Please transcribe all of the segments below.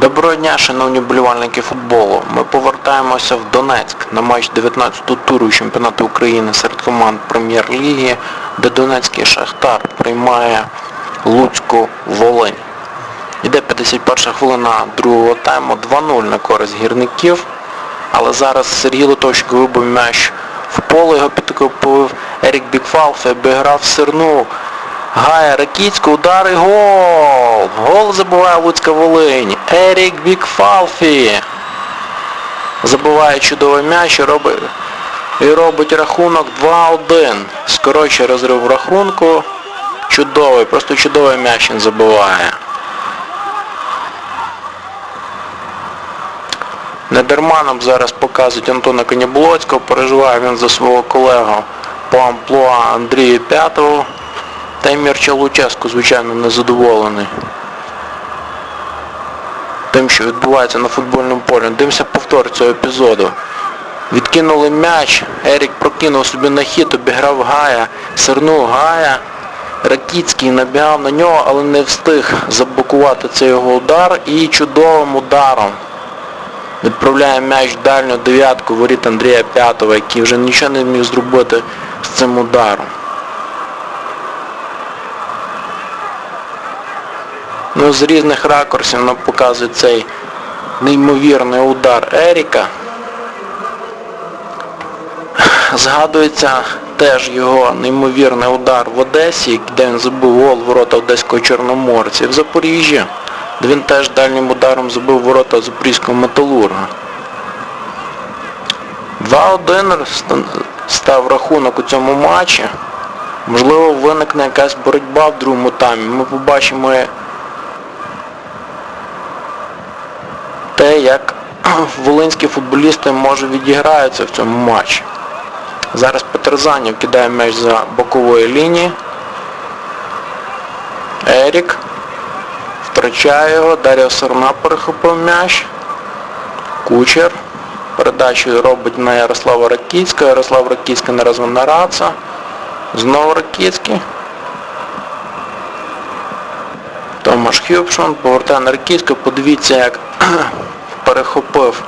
Доброго дня, шановні болівальники футболу. Ми повертаємося в Донецьк на матч 19-го туру чемпіонату України серед команд Прем'єр-ліги, де Донецький Шахтар приймає Луцьку Волинь. Іде 51 хвилина другого тайму 2-0 на користь гірників. Але зараз Сергій Литовчик вибив м'яч в поле, його підкопив Ерік Бікфалф, обіграв Серну. Гая Ракіцько, удар і гол! Гол забиває Луцька Волинь. Ерік Бікфалфі. Забиває чудовий м'яч і робить, і робить рахунок 2-1. Скорочує розрив рахунку. Чудовий, просто чудовий м'яч він забиває. Недарма нам зараз показують Антона Коніблоцького, переживає він за свого колегу по амплуа Андрія П'ятого. Та й Мірча Луческо, звичайно, незадоволений тим, що відбувається на футбольному полі. Дивимося повтор цього епізоду. Відкинули м'яч, Ерік прокинув собі на хід, обіграв Гая, сирнув Гая. Ракіцький набігав на нього, але не встиг заблокувати цей його удар і чудовим ударом відправляє м'яч в дальню дев'ятку воріт Андрія П'ятого, який вже нічого не міг зробити з цим ударом. Ну, з різних ракурсів нам показує цей неймовірний удар Еріка. Згадується теж його неймовірний удар в Одесі, де він забив гол ворота Одеського Чорноморця. І в Запоріжжі, де він теж дальнім ударом забив ворота Запорізького металурга. 2-1 став рахунок у цьому матчі. Можливо, виникне якась боротьба в другому таймі. Ми побачимо те, як волинські футболісти може відіграються в цьому матчі. Зараз Петрзанів кидає м'яч за бокової лінії. Ерік втрачає його, Дар'я Сорна перехопив м'яч. Кучер. Передачу робить на Ярослава Ракіцького. Ярослав Ракіцький на на Раца. Знову Ракіцький. Томаш Хюбшон повертає на Ракіцького. Подивіться, як перехопив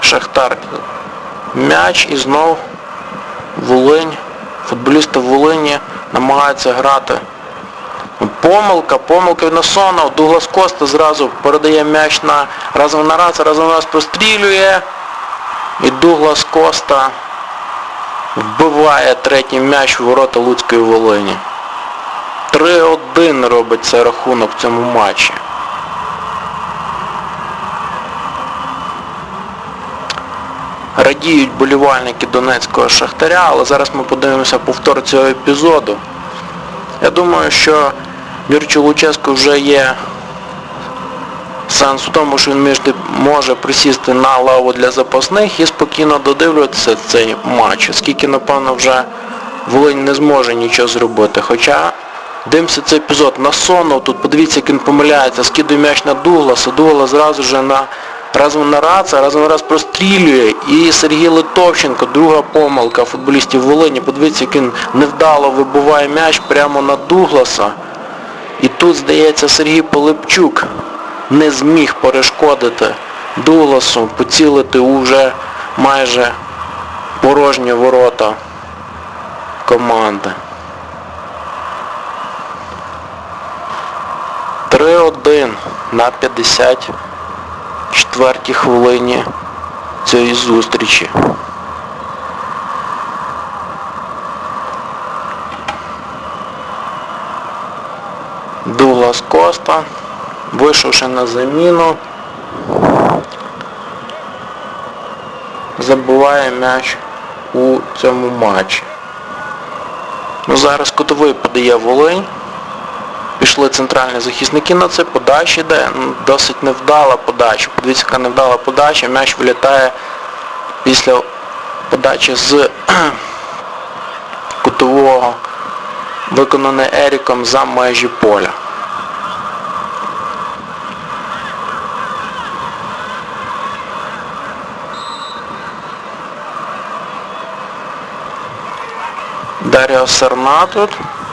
Шахтар м'яч і знов Волинь. Футболісти Волині намагаються грати. Помилка, помилка від Насонов. Дуглас Коста зразу передає м'яч на разом на раз, разом на раз прострілює. І Дуглас Коста вбиває третій м'яч в ворота Луцької Волині. 3-1 робить цей рахунок в цьому матчі. Радіють болівальники Донецького Шахтаря, але зараз ми подивимося повтор цього епізоду. Я думаю, що Юрчу Луческо вже є сенс в тому, що він може присісти на лаву для запасних і спокійно додивлюватися цей матч, оскільки, напевно, вже Волинь не зможе нічого зробити. Хоча дивимося цей епізод на Сонов, тут подивіться, як він помиляється, скидує м'яч на Дугласа, Дуглас зразу вже на разом на Раца, разом раз прострілює. І Сергій Литовченко, друга помилка футболістів Волині. Подивіться, як він невдало вибиває м'яч прямо на Дугласа. І тут, здається, Сергій Полипчук не зміг перешкодити Дугласу, поцілити у вже майже порожні ворота команди. 3-1 на 50 четвертій хвилині цієї зустрічі. Дуглас Коста, вийшовши на заміну, забиває м'яч у цьому матчі. Ну, Зараз Котовий подає Волинь пішли центральні захисники на це, подача йде, досить невдала подача. Подивіться, яка невдала подача, м'яч вилітає після подачі з кутового, виконаний Еріком за межі поля. Даріо Серна тут.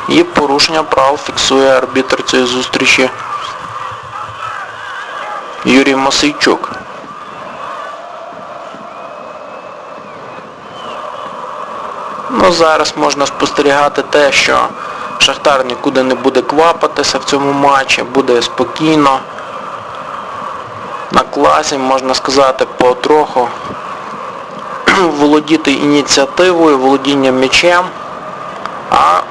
І порушення прав фіксує арбітр цієї зустрічі Юрій Мосейчук. Ну, зараз можна спостерігати те, що Шахтар нікуди не буде квапатися в цьому матчі, буде спокійно. На класі, можна сказати, потроху володіти ініціативою, володінням м'ячем. А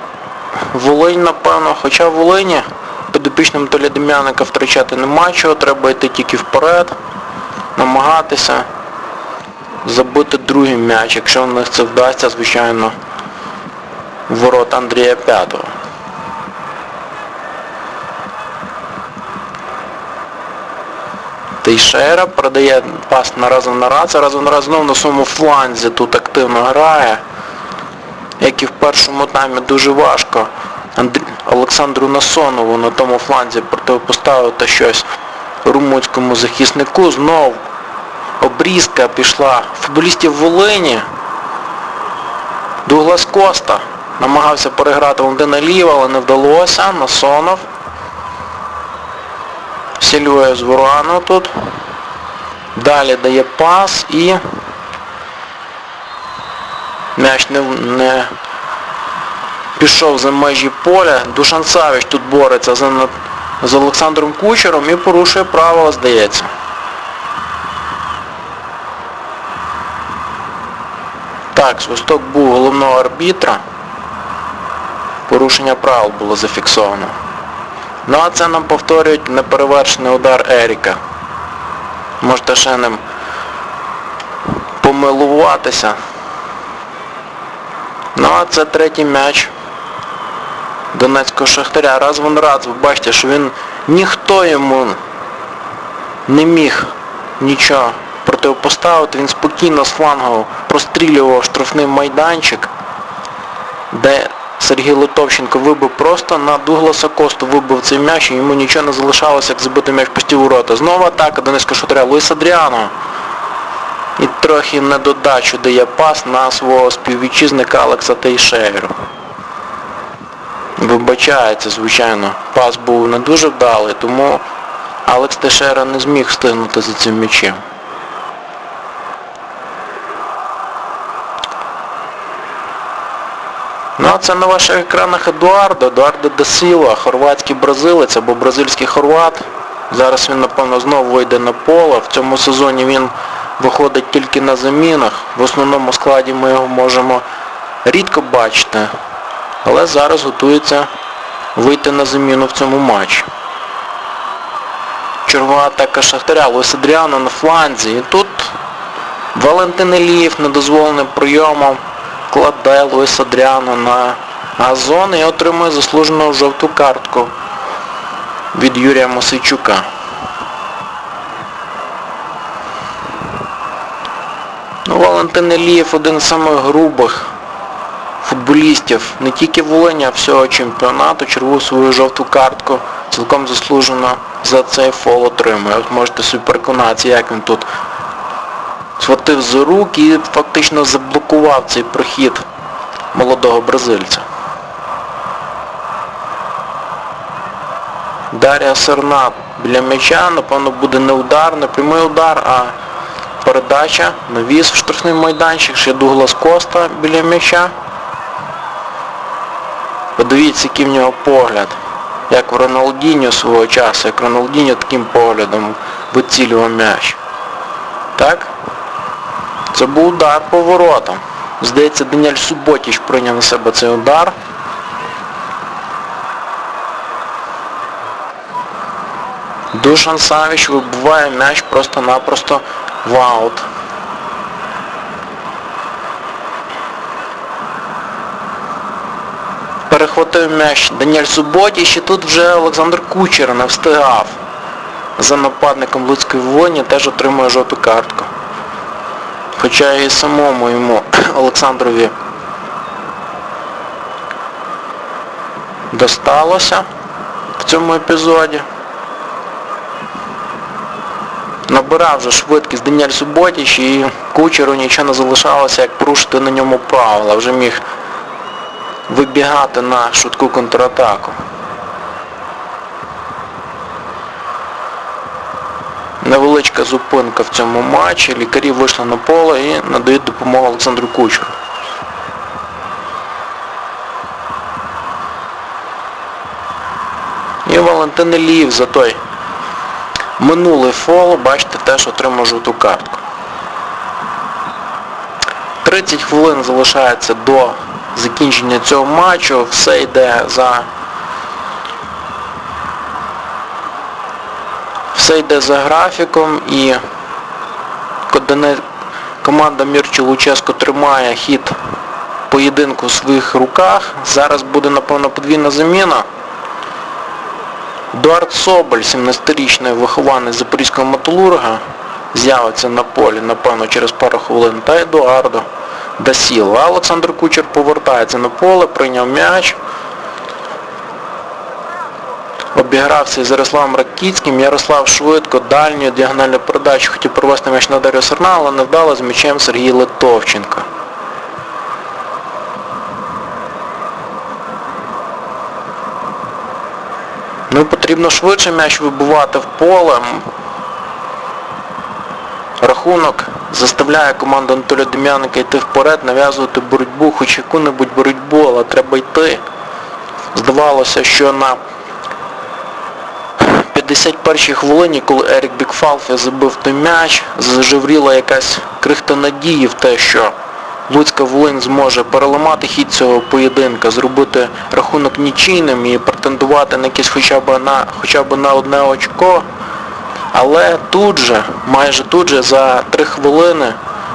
Волинь, напевно, хоча в Волині підопічним Толя Дем'яника втрачати нема чого, треба йти тільки вперед, намагатися забити другий м'яч, якщо в них це вдасться, звичайно, ворот Андрія П'ятого. Тейшера передає пас на разом на раз, разом на раз знову на своєму фланзі тут активно грає. Як і в першому таймі дуже важко. Олександру Насонову на тому фланзі протипоставити щось румунському захиснику. Знов обрізка пішла футболістів Волині. Дуглас Коста намагався переграти Валентина Ліва, але не вдалося. Насонов. Сільвує з Вурану тут. Далі дає пас і м'яч не, не пішов за межі поля. Душан Савич тут бореться за, з Олександром Кучером і порушує правила, здається. Так, свисток був головного арбітра. Порушення правил було зафіксовано. Ну а це нам повторюють неперевершений удар Еріка. Можете ще ним помилуватися. Ну а це третій м'яч Донецького Шахтаря. Раз вон раз, ви бачите, що він ніхто йому не міг нічого протипоставити. Він спокійно з флангу прострілював штрафний майданчик, де Сергій Литовченко вибив просто на Дугласа Косту, вибив цей м'яч і йому нічого не залишалося, як забити м'яч в пусті ворота. Знову атака Донецького Шахтаря. Луїс Адріано. Трохи недодачу дає пас на свого співвітчизника Алекса Тейшеру. Вибачається, звичайно. Пас був не дуже вдалий, тому Алекс Тейшера не зміг встигнути за цим м'ячем. Ну а це на ваших екранах Едуардо, Едуардо де Сілва, хорватський бразилець або бразильський хорват. Зараз він, напевно, знову вийде на поле. В цьому сезоні він виходить тільки на замінах. В основному складі ми його можемо рідко бачити. Але зараз готується вийти на заміну в цьому матчі. Чергова атака Шахтаря, Луїс Адріано на фланзі. І тут Валентин Елієв недозволеним прийомом кладе Луїс Адріано на газон і отримує заслужену жовту картку від Юрія Мосейчука. Валентин Елієв один з самих грубих футболістів не тільки Волині, а всього чемпіонату, черву свою жовту картку, цілком заслужено за цей фол отримує. От можете собі переконатися, як він тут схватив за рук і фактично заблокував цей прохід молодого бразильця. Дар'я Серна біля м'яча, напевно, буде не удар, не прямий удар, а передача, навіс в штрафний майданчик, ще Дуглас Коста біля м'яча. Подивіться, який в нього погляд. Як в Роналдіньо свого часу, як Роналдіньо таким поглядом вицілював м'яч. Так? Це був удар по воротам. Здається, Даніель Суботіч прийняв на себе цей удар. Душан Савіч вибиває м'яч просто-напросто в. Перехватив м'яч Даніель Суботіч і тут вже Олександр Кучер не встигав. За нападником Луцької Волині теж отримує жовту картку. Хоча і самому йому Олександрові досталося в цьому епізоді. Набирав вже швидкість Даніель Суботіч і кучеру нічого не залишалося, як порушити на ньому правила. Вже міг вибігати на швидку контратаку. Невеличка зупинка в цьому матчі. Лікарі вийшли на поле і надають допомогу Олександру Кучеру. І Валентин Іліїв за той минулий фол, бачите, теж отримав жовту картку. 30 хвилин залишається до закінчення цього матчу. Все йде за все йде за графіком і команда Мірчі Луческо тримає хід поєдинку в своїх руках. Зараз буде, напевно, подвійна заміна. Едуард Соболь, 17-річний вихованець Запорізького металурга, з'явиться на полі, напевно, через пару хвилин. Та Едуардо Дасіл. Олександр Кучер повертається на поле, прийняв м'яч. Обігрався із Ярославом Ракіцьким. Ярослав швидко, дальню діагональну передачу хотів провести м'яч на Дар'ю Серна, але не вдало з м'ячем Сергій Литовченко. Ну потрібно швидше м'яч вибивати в поле. Рахунок заставляє команду Анатолія Дем'яника йти вперед, нав'язувати боротьбу, хоч яку-небудь боротьбу, але треба йти. Здавалося, що на 51-й хвилині, коли Ерік Бікфалфі забив той м'яч, зажевріла якась крихта надії в те, що Луцька Волинь зможе переламати хід цього поєдинка, зробити рахунок нічийним і претендувати на якесь хоча б на, хоча б на одне очко. Але тут же, майже тут же, за три хвилини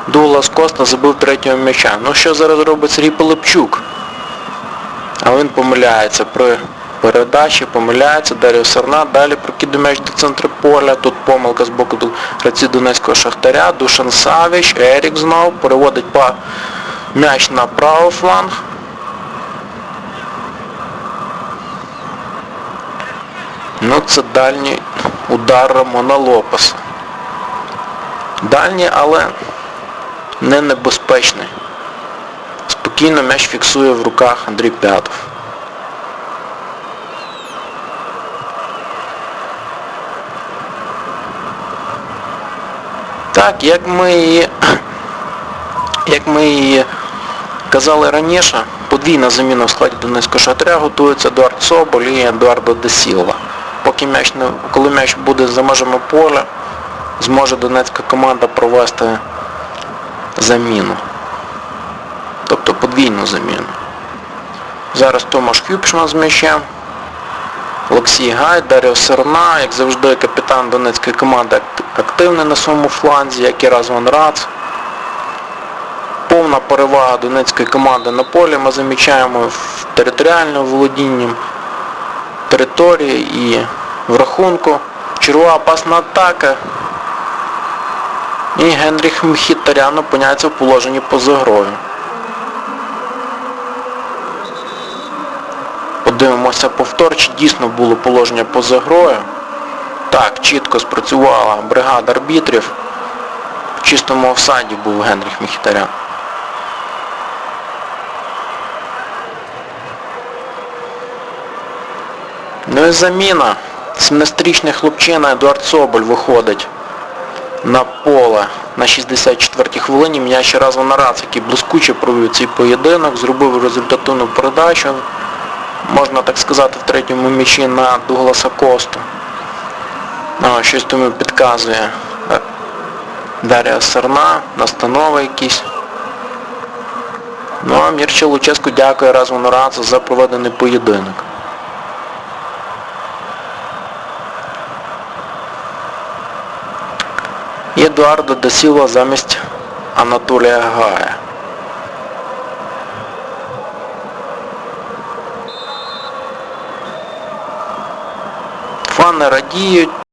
Дуглас Коста забив третього м'яча. Ну що зараз робить Сергій Пилипчук? А він помиляється при передачі, помиляється, Дар'я Сарна, далі прокидає м'яч до центру поля, тут помилка з боку гравців Донецького Шахтаря, Душан Савіч, Ерік знов, переводить м'яч на правий фланг. Ну це дальній удар Рамона Лопеса. Дальній, але не небезпечний. Спокійно м'яч фіксує в руках Андрій П'ятов. Так, як ми як ми казали раніше, подвійна заміна в складі Донецького шатря готується Едуард Соболь і Едуардо Десілва. Поки м'яч не, коли м'яч буде за межами поля, зможе донецька команда провести заміну. Тобто подвійну заміну. Зараз Томаш Хюпшман з м'ячем. Олексій Гай, Дар'я Серна, як завжди капітан донецької команди акт- активний на своєму фланзі, як і Разван Рац. Повна перевага донецької команди на полі ми замічаємо в територіальному володінні території і в рахунку. Чергова опасна атака. І Генріх Мхітарян опиняється в положенні поза грою. Подивимося повтор, чи дійсно було положення поза грою. Так, чітко спрацювала бригада арбітрів. В чистому офсайді був Генріх Міхітарян. Ну і заміна. 17-річний хлопчина Едуард Соболь виходить на поле на 64-й хвилині. М'яч разом на раз, який блискуче провів цей поєдинок, зробив результативну передачу, можна так сказати, в третьому м'ячі на Дугласа Косту. Ну, щось тому підказує е, Дар'я Сарна, настанови якісь. Ну а Мірча Луческу дякує разом на раз за проведений поєдинок. Едуардо Дасілва замість Анатолія Гая. Фани радіють.